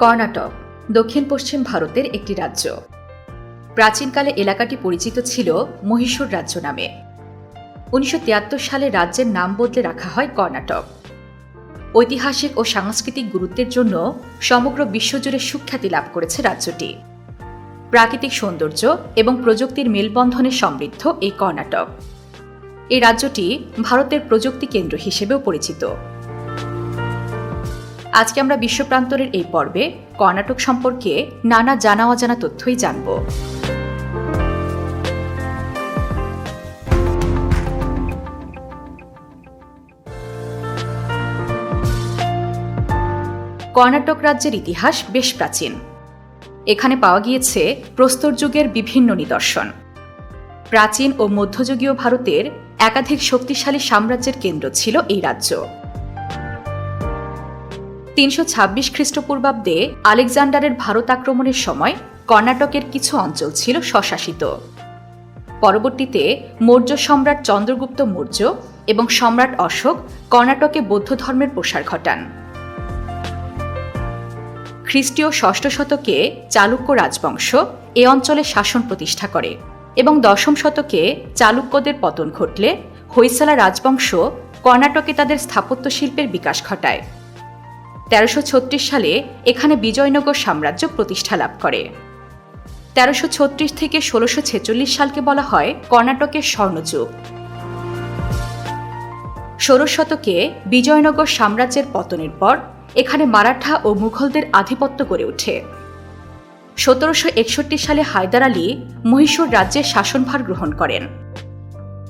কর্ণাটক, দক্ষিণ পশ্চিম ভারতের একটি রাজ্য। প্রাচীনকালে এলাকাটি পরিচিত ছিল মহীশূর রাজ্য নামে। উনিশশো তিয়াত্তর সালে রাজ্যের নাম বদলে রাখা হয় কর্ণাটক। ঐতিহাসিক ও সাংস্কৃতিক গুরুত্বের জন্য সমগ্র বিশ্বজুড়ে সুখ্যাতি লাভ করেছে রাজ্যটি। প্রাকৃতিক সৌন্দর্য এবং প্রযুক্তির মেলবন্ধনে সমৃদ্ধ এই কর্ণাটক। এই রাজ্যটি ভারতের প্রযুক্তি কেন্দ্র হিসেবেও পরিচিত। আজকে আমরা বিশ্বপ্রান্তরের এই পর্বে কর্ণাটক সম্পর্কে নানা জানা অজানা তথ্যই জানব। কর্ণাটক রাজ্যের ইতিহাস বেশ প্রাচীন। এখানে পাওয়া গিয়েছে প্রস্তর যুগের বিভিন্ন নিদর্শন। প্রাচীন ও মধ্যযুগীয় ভারতের একাধিক শক্তিশালী সাম্রাজ্যের কেন্দ্র ছিল এই রাজ্য। তিনশো ছাব্বিশ খ্রিস্টপূর্বাব্দে আলেকজান্ডারের ভারত আক্রমণের সময় কর্ণাটকের কিছু অঞ্চল ছিল স্বশাসিত। পরবর্তীতে মৌর্য সম্রাট চন্দ্রগুপ্ত মৌর্য এবং সম্রাট অশোক কর্ণাটকে বৌদ্ধ ধর্মের প্রসার ঘটান। খ্রিস্টীয় ষষ্ঠ শতকে চালুক্য রাজবংশ এ অঞ্চলে শাসন প্রতিষ্ঠা করে এবং দশম শতকে চালুক্যদের পতন ঘটলে হৈসালা রাজবংশ কর্ণাটকে তাদের স্থাপত্য শিল্পের বিকাশ ঘটায়। তেরোশো সালে এখানে বিজয়নগর সাম্রাজ্য প্রতিষ্ঠা লাভ করে। তেরোশো থেকে ষোলোশো সালকে বলা হয় কর্ণাটকের স্বর্ণযুগ। ষোড়শ শতকে বিজয়নগর সাম্রাজ্যের পতনের পর এখানে মারাঠা ও মুঘলদের আধিপত্য গড়ে ওঠে। সতেরোশো একষট্টি সালে হায়দার আলী মহীশূর রাজ্যের শাসনভার গ্রহণ করেন।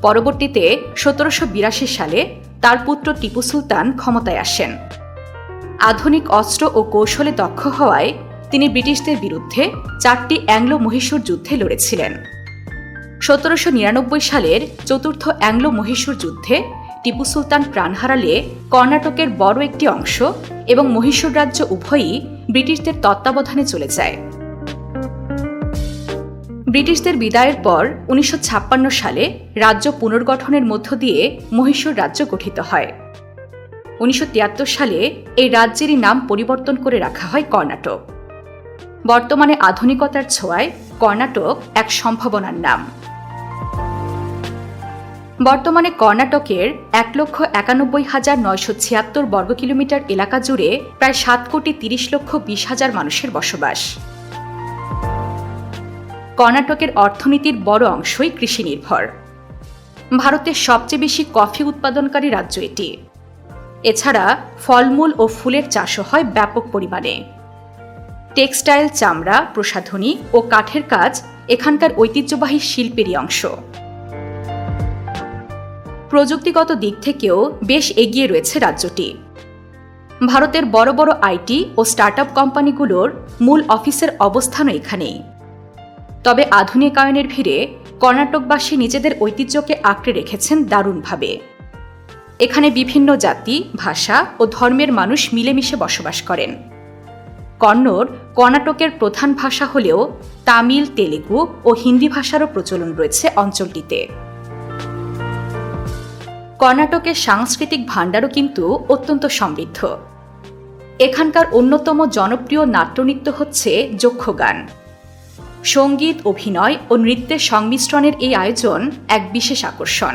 পরবর্তীতে সতেরোশো বিরাশি সালে তার পুত্র টিপু সুলতান ক্ষমতায় আসেন। আধুনিক অস্ত্র ও কৌশলে দক্ষ হওয়ায় তিনি ব্রিটিশদের বিরুদ্ধে চারটি অ্যাংলো মহীশূর যুদ্ধে লড়েছিলেন। সতেরোশো নিরানব্বই সালের চতুর্থ অ্যাংলো মহীশূর যুদ্ধে টিপু সুলতান প্রাণ হারালে কর্ণাটকের বড় একটি অংশ এবং মহীশূর রাজ্য উভয়ই ব্রিটিশদের তত্ত্বাবধানে চলে যায়। ব্রিটিশদের বিদায়ের পর উনিশশো ছাপ্পান্ন সালে রাজ্য পুনর্গঠনের মধ্য দিয়ে মহীশূর রাজ্য গঠিত হয়। উনিশশো তিয়াত্তর সালে এই রাজ্যেরই নাম পরিবর্তন করে রাখা হয় কর্ণাটক। বর্তমানে আধুনিকতার ছোঁয়ায় কর্ণাটক এক সম্ভাবনার নাম। বর্তমানে কর্ণাটকের এক লক্ষ একানব্বই হাজার নয়শো ছিয়াত্তর বর্গ কিলোমিটার এলাকা জুড়ে প্রায় সাত কোটি তিরিশ লক্ষ বিশ হাজার মানুষের বসবাস। কর্ণাটকের অর্থনীতির বড় অংশই কৃষি নির্ভর ভারতের সবচেয়ে বেশি কফি উৎপাদনকারী রাজ্য এটি। এছাড়া ফলমূল ও ফুলের চাষও হয় ব্যাপক পরিমাণে। টেক্সটাইল, চামড়া, প্রসাধনী ও কাঠের কাজ এখানকার ঐতিহ্যবাহী শিল্পেরই অংশ। প্রযুক্তিগত দিক থেকেও বেশ এগিয়ে রয়েছে রাজ্যটি। ভারতের বড় বড় আইটি ও স্টার্টআপ কোম্পানিগুলোর মূল অফিসের অবস্থানও এখানেই। তবে আধুনিকায়নের ভিড়ে কর্ণাটকবাসী নিজেদের ঐতিহ্যকে আঁকড়ে রেখেছেন দারুণভাবে। এখানে বিভিন্ন জাতি, ভাষা ও ধর্মের মানুষ মিলেমিশে বসবাস করেন। কন্নড় কর্ণাটকের প্রধান ভাষা হলেও তামিল, তেলেগু ও হিন্দি ভাষারও প্রচলন রয়েছে অঞ্চলটিতে। কর্ণাটকের সাংস্কৃতিক ভাণ্ডারও কিন্তু অত্যন্ত সমৃদ্ধ। এখানকার অন্যতম জনপ্রিয় নাট্যনৃত্য হচ্ছে যক্ষগান। সংগীত, অভিনয় ও নৃত্যের সংমিশ্রণের এই আয়োজন এক বিশেষ আকর্ষণ।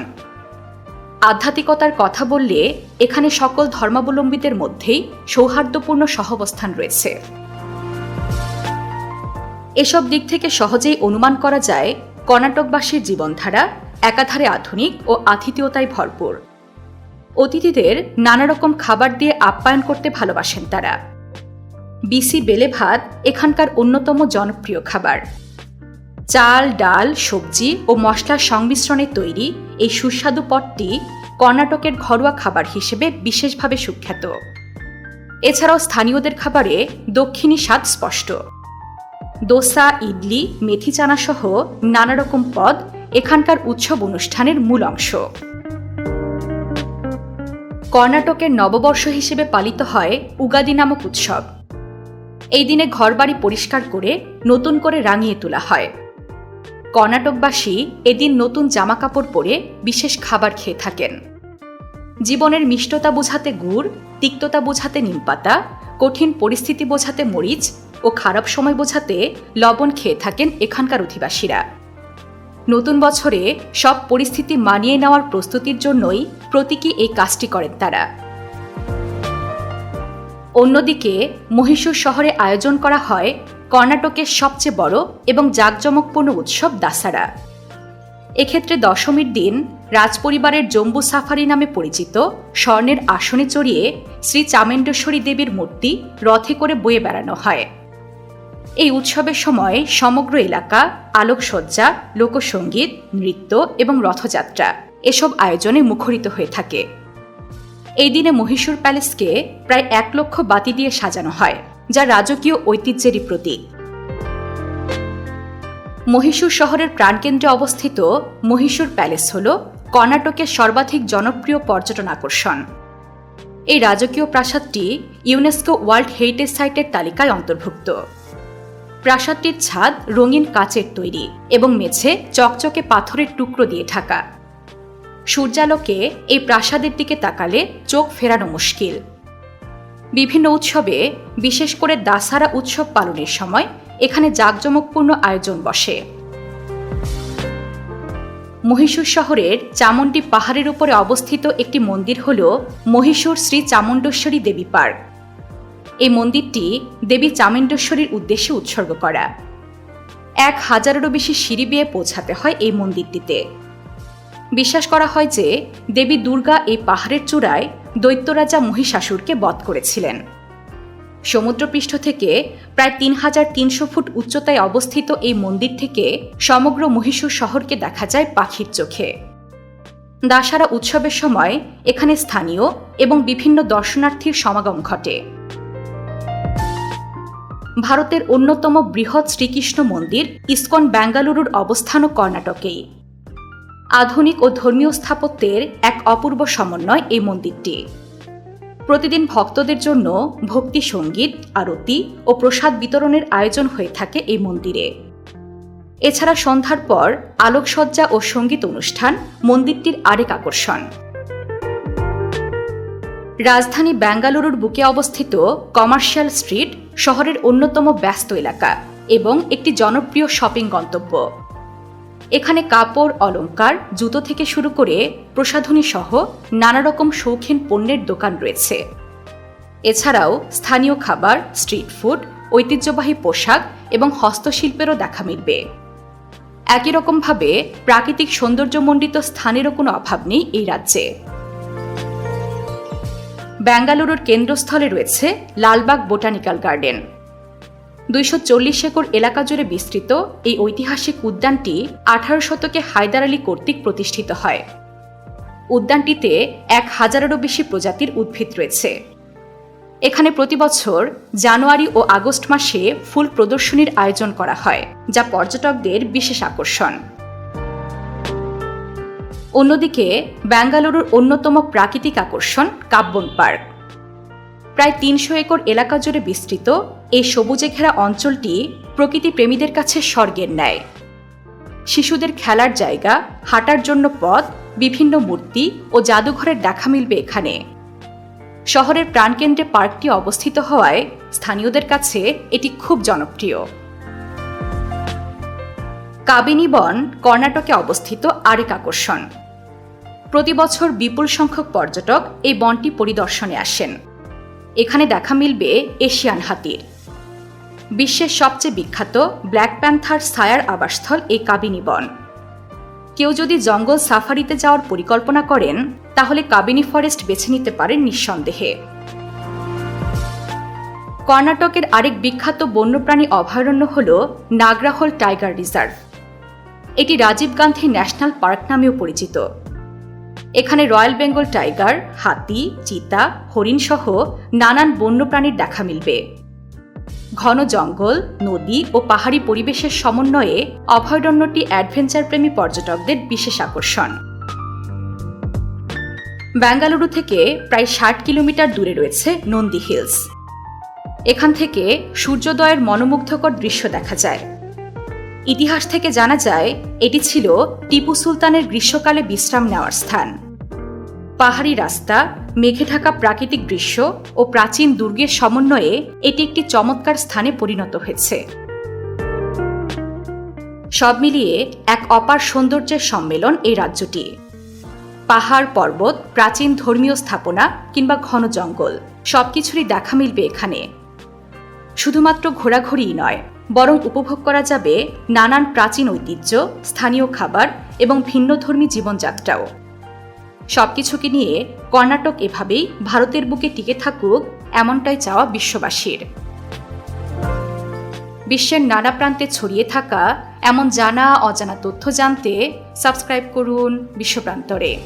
আধ্যাত্মিকতার কথা বললে এখানে সকল ধর্মাবলম্বীদের মধ্যেই সৌহার্দ্যপূর্ণ সহবস্থান রয়েছে। এসব দিক থেকে সহজেই অনুমান করা যায়, কর্ণাটকবাসীর জীবনধারা একাধারে আধুনিক ও আতিথেয়তায় ভরপুর। অতিথিদের নানা রকম খাবার দিয়ে আপ্যায়ন করতে ভালোবাসেন তারা। বিসি বেলে ভাত এখানকার অন্যতম জনপ্রিয় খাবার। চাল, ডাল, সবজি ও মশলার সংমিশ্রণে তৈরি এই সুস্বাদু পদটি কর্ণাটকের ঘরোয়া খাবার হিসেবে বিশেষভাবে সুখ্যাত। এছাড়াও স্থানীয়দের খাবারে দক্ষিণী স্বাদ স্পষ্ট। দোসা, ইডলি, মেথি চানা সহ নানা রকম পদ এখানকার উৎসব অনুষ্ঠানের মূল অংশ। কর্ণাটকের নববর্ষ হিসেবে পালিত হয় উগাদি নামক উৎসব। এই দিনে ঘরবাড়ি পরিষ্কার করে নতুন করে রাঙিয়ে তোলা হয়। কর্ণাটকবাসী এদিন নতুন জামাকাপড় পরে বিশেষ খাবার খেয়ে থাকেন। জীবনের মিষ্টতা বোঝাতে গুড়, তিক্ততা বোঝাতে নিমপাতা কঠিন পরিস্থিতি বোঝাতে মরিচ ও খারাপ সময় বোঝাতে লবণ খেয়ে থাকেন এখানকার অধিবাসীরা। নতুন বছরে সব পরিস্থিতি মানিয়ে নেওয়ার প্রস্তুতির জন্যই প্রতীকী এই কাজটি করেন তারা। অন্যদিকে মহীশূর শহরে আয়োজন করা হয় কর্ণাটকের সবচেয়ে বড় এবং জাঁকজমকপূর্ণ উৎসব দাসারা। এক্ষেত্রে দশমীর দিন রাজপরিবারের জম্বু সাফারি নামে পরিচিত স্বর্ণের আসনে চড়িয়ে শ্রী চামেন্ডেশ্বরী দেবীর মূর্তি রথে করে বয়ে বেড়ানো হয়। এই উৎসবের সময় সমগ্র এলাকা, আলোকসজ্জা লোকসঙ্গীত নৃত্য এবং রথযাত্রা এসব আয়োজনে মুখরিত হয়ে থাকে। এই দিনে মহীশূর প্যালেসকে প্রায় এক লক্ষ বাতি দিয়ে সাজানো হয়। যা রাজকীয় ঐতিহ্যেরই প্রতীক। মহীশূর শহরের প্রাণকেন্দ্রে অবস্থিত মহীশূর প্যালেস হল কর্ণাটকের সর্বাধিক জনপ্রিয় পর্যটন আকর্ষণ। এই রাজকীয় প্রাসাদটি ইউনেস্কো ওয়ার্ল্ড হেরিটেজ সাইটের তালিকায় অন্তর্ভুক্ত। প্রাসাদটির ছাদ রঙিন কাচের তৈরি এবং মেঝে চকচকে পাথরের টুকরো দিয়ে ঢাকা। সূর্যালোকে এই প্রাসাদের দিকে তাকালে চোখ ফেরানো মুশকিল। বিভিন্ন উৎসবে, বিশেষ করে দাসারা উৎসব পালনের সময়, এখানে জাঁকজমকপূর্ণ আয়োজন বসে। মহীশূর শহরের চামুণ্ডি পাহাড়ের উপরে অবস্থিত একটি মন্দির হল মহীশূর শ্রী চামুণ্ডেশ্বরী দেবী পার্ক। এই মন্দিরটি দেবী চামুণ্ডেশ্বরীর উদ্দেশ্যে উৎসর্গ করা। এক হাজারেরও বেশি সিঁড়ি বেয়ে পৌঁছাতে হয় এই মন্দিরটিতে। বিশ্বাস করা হয় যে দেবী দুর্গা এই পাহাড়ের চূড়ায় দৈত্যরাজা মহিষাসুরকে বধ করেছিলেন। সমুদ্রপৃষ্ঠ থেকে প্রায় তিন হাজার তিনশো ফুট উচ্চতায় অবস্থিত এই মন্দির থেকে সমগ্র মহীশূর শহরকে দেখা যায় পাখির চোখে। দাসারা উৎসবের সময় এখানে স্থানীয় এবং বিভিন্ন দর্শনার্থীর সমাগম ঘটে। ভারতের অন্যতম বৃহৎ শ্রীকৃষ্ণ মন্দির ইস্কন বেঙ্গালুরুর অবস্থানও কর্ণাটকেই। আধুনিক ও ধর্মীয় স্থাপত্যের এক অপূর্ব সমন্বয় এই মন্দিরটি। প্রতিদিন ভক্তদের জন্য ভক্তি সংগীত, আরতি ও প্রসাদ বিতরণের আয়োজন হয়ে থাকে এই মন্দিরে। এছাড়া সন্ধ্যার পর আলোকসজ্জা ও সংগীত অনুষ্ঠান মন্দিরটির আরেক আকর্ষণ। রাজধানী বেঙ্গালুরুর বুকে অবস্থিত কমার্শিয়াল স্ট্রিট শহরের অন্যতম ব্যস্ত এলাকা এবং একটি জনপ্রিয় শপিং গন্তব্য। এখানে কাপড় অলঙ্কার জুতো থেকে শুরু করে প্রসাধনী সহ নানা রকম শৌখিন পণ্যের দোকান রয়েছে। এছাড়াও স্থানীয় খাবার, স্ট্রিট ফুড, ঐতিহ্যবাহী পোশাক এবং হস্তশিল্পেরও দেখা মিলবে। একই রকমভাবে প্রাকৃতিক সৌন্দর্যমণ্ডিত স্থানেরও কোনো অভাব নেই এই রাজ্যে। বেঙ্গালুরুর কেন্দ্রস্থলে রয়েছে লালবাগ বোটানিক্যাল গার্ডেন। দুইশো চল্লিশ একর এলাকা জুড়ে বিস্তৃত এই ঐতিহাসিক উদ্যানটি আঠারো শতকে হায়দার আলী কর্তৃক প্রতিষ্ঠিত হয়। উদ্যানটিতে এক হাজারেরও বেশি প্রজাতির উদ্ভিদ রয়েছে। এখানে প্রতি বছর জানুয়ারি ও আগস্ট মাসে ফুল প্রদর্শনীর আয়োজন করা হয়, যা পর্যটকদের বিশেষ আকর্ষণ। অন্যদিকে বেঙ্গালুরুর অন্যতম প্রাকৃতিক আকর্ষণ কাব্বন পার্ক। প্রায় তিনশো একর এলাকা জুড়ে বিস্তৃত। এই সবুজে ঘেরা অঞ্চলটি প্রকৃতি প্রেমীদের কাছে স্বর্গের ন্যায়। শিশুদের খেলার জায়গা, হাঁটার জন্য পথ, বিভিন্ন মূর্তি ও জাদুঘরের দেখা মিলবে এখানে। শহরের প্রাণকেন্দ্রে পার্কটি অবস্থিত হওয়ায় স্থানীয়দের কাছে এটি খুব জনপ্রিয়। কাবিনী বন কর্ণাটকে অবস্থিত আরেক আকর্ষণ। প্রতি বছর বিপুল সংখ্যক পর্যটক এই বনটি পরিদর্শনে আসেন। এখানে দেখা মিলবে এশিয়ান হাতির। বিশ্বের সবচেয়ে বিখ্যাত ব্ল্যাক প্যান্থার ছায়ার আবাসস্থল এই কাবিনী বন। কেউ যদি জঙ্গল সাফারিতে যাওয়ার পরিকল্পনা করেন, তাহলে কাবিনী ফরেস্ট বেছে নিতে পারেন নিঃসন্দেহে। কর্ণাটকের আরেক বিখ্যাত বন্যপ্রাণী অভয়ারণ্য হল নাগরাহল টাইগার রিজার্ভ। এটি রাজীব গান্ধী ন্যাশনাল পার্ক নামেও পরিচিত। এখানে রয়্যাল বেঙ্গল টাইগার, হাতি, চিতা, হরিণ সহ নানান বন্যপ্রাণীর দেখা মিলবে। ঘন জঙ্গল, নদী ও পাহাড়ি পরিবেশের সমন্বয়ে অভয়ারণ্যটি অ্যাডভেঞ্চার প্রেমী পর্যটকদের বিশেষ আকর্ষণ। বেঙ্গালুরু থেকে প্রায় ষাট কিলোমিটার দূরে রয়েছে নন্দী হিলস। এখান থেকে সূর্যোদয়ের মনোমুগ্ধকর দৃশ্য দেখা যায়। ইতিহাস থেকে জানা যায়, এটি ছিল টিপু সুলতানের গ্রীষ্মকালে বিশ্রাম নেওয়ার স্থান। পাহাড়ি রাস্তা, মেঘে ঢাকা প্রাকৃতিক দৃশ্য ও প্রাচীন দুর্গের সমন্বয়ে এটি একটি চমৎকার স্থানে পরিণত হয়েছে। সব মিলিয়ে এক অপার সৌন্দর্যের সম্মেলন এই রাজ্যটি। পাহাড় পর্বত, প্রাচীন ধর্মীয় স্থাপনা কিংবা ঘন জঙ্গল, সবকিছুরই দেখা মিলবে এখানে। শুধুমাত্র ঘোরাঘুরিই নয়, বরং উপভোগ করা যাবে নানান প্রাচীন ঐতিহ্য, স্থানীয় খাবার এবং ভিন্নধর্মী জীবনযাত্রাও। সবকিছুকে নিয়ে কর্ণাটক এভাবেই ভারতের বুকে টিকে থাকুক, এমনটাই চাওয়া বিশ্ববাসীর। বিশ্বের নানা প্রান্তে ছড়িয়ে থাকা এমন জানা অজানা তথ্য জানতে সাবস্ক্রাইব করুন বিশ্বপ্রান্তরে